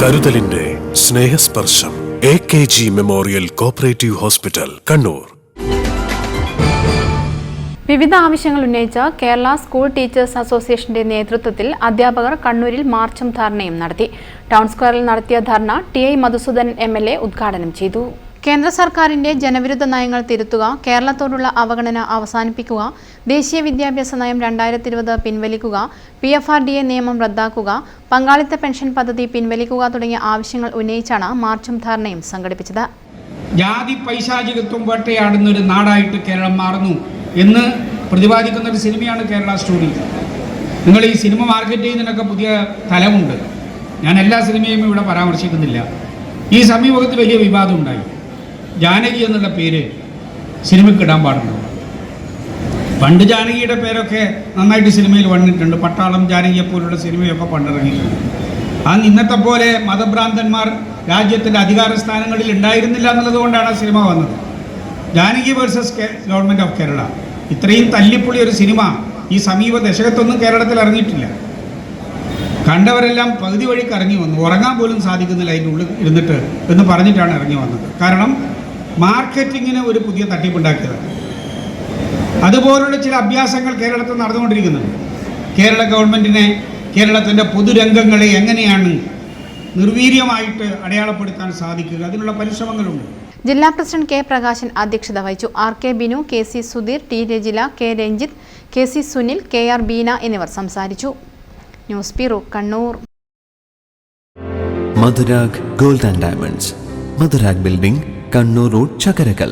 കരുതലിന്റെ Snehasparsham A K G memorial cooperative hospital Kannur. വിവിധ ആവശ്യങ്ങൾ ഉന്നയിച്ച കേരള സ്കൂൾ ടീച്ചേഴ്സ് അസോസിയേഷന്റെ നേതൃത്വത്തിൽ അധ്യാപകർ കണ്ണൂരിൽ മാർച്ചും ധർണയും നടത്തി. ടൗൺ സ്ക്വയറിൽ നടത്തിയ dharna T I Madhusoodan M L A ഉദ്ഘാടനം ചെയ്തു. കേന്ദ്ര സർക്കാരിന്റെ ജനവിരുദ്ധ നയങ്ങൾ തിരുത്തുക കേരളത്തോടുള്ള അവഗണന അവസാനിപ്പിക്കുക ദേശീയ വിദ്യാഭ്യാസ നയം രണ്ടായിരത്തി ഇരുപത് പിൻവലിക്കുക P F R D A നിയമം റദ്ദാക്കുക പങ്കാളിത്ത പെൻഷൻ പദ്ധതി പിൻവലിക്കുക തുടങ്ങിയ ആവശ്യങ്ങൾ ഉന്നയിച്ചാണ് മാർച്ചും ധാരണയും സംഘടിപ്പിച്ചത്. ജാതി പൈശാചികത്വം വേട്ടയാടുന്ന ഒരു നാടായിട്ട് കേരളം മാറുന്നു എന്ന് പ്രതിപാദിക്കുന്ന ഒരു സിനിമയാണ് കേരള സ്റ്റോറി. നിങ്ങൾ ഈ സിനിമ മാർക്കറ്റ് ചെയ്യുന്നതിനൊക്കെ പുതിയ തലമുണ്ട്. ഞാൻ എല്ലാ സിനിമയും ഇവിടെ പരാമർശിക്കുന്നില്ല. ഈ സമീപത്ത് വലിയ വിവാദം ഉണ്ടായി. ജാനകി എന്നുള്ള പേര് സിനിമയ്ക്ക് ഇടാൻ പാടുണ്ടോ? പണ്ട് ജാനകിയുടെ പേരൊക്കെ നന്നായിട്ട് സിനിമയിൽ വന്നിട്ടുണ്ട്. പട്ടാളം ജാനകിയെ പോലുള്ള സിനിമയൊക്കെ പണ്ടിറങ്ങിയിട്ടുണ്ട്. അന്ന് ഇന്നത്തെ പോലെ മതഭ്രാന്തന്മാർ രാജ്യത്തിന്റെ അധികാര സ്ഥാനങ്ങളിൽ ഉണ്ടായിരുന്നില്ല എന്നുള്ളത് കൊണ്ടാണ് ആ സിനിമ വന്നത്. Janaki versus government of Kerala. ഇത്രയും തല്ലിപ്പൊളി ഒരു സിനിമ ഈ സമീപ ദശകത്തൊന്നും കേരളത്തിൽ ഇറങ്ങിയിട്ടില്ല. കണ്ടവരെല്ലാം പകുതി വഴിക്ക് ഇറങ്ങി വന്നു. ഉറങ്ങാൻ പോലും സാധിക്കുന്നില്ല അതിന്റെ ഉള്ളിൽ ഇരുന്നിട്ട് എന്ന് പറഞ്ഞിട്ടാണ് ഇറങ്ങി വന്നത്. കാരണം മാർക്കറ്റിങ്ങിന് ഒരു പുതിയ തട്ടിപ്പുണ്ടാക്കിയത് അതുപോലുള്ള ചില അഭ്യാസങ്ങൾ കേരളത്തിൽ നടന്നുകൊണ്ടിരിക്കുന്നുണ്ട്. കേരള ഗവൺമെന്റിനെ കേരളത്തിന്റെ പൊതുരംഗങ്ങളെ എങ്ങനെയാണ് നിർവീര്യമായിട്ട് അടയാളപ്പെടുത്താൻ സാധിക്കുക? അതിനുള്ള പരിശ്രമങ്ങളുണ്ട്. ജില്ലാ പ്രസിഡന്റ് കെ പ്രകാശൻ അധ്യക്ഷത വഹിച്ചു. R K Binu K C Sudheer T Rajila K Ranjith K C Sunil K R Beena എന്നിവർ സംസാരിച്ചു. News bureau Kannur. Madhurag gold and diamonds. Madhurag building Kannur road Chakkarakkal.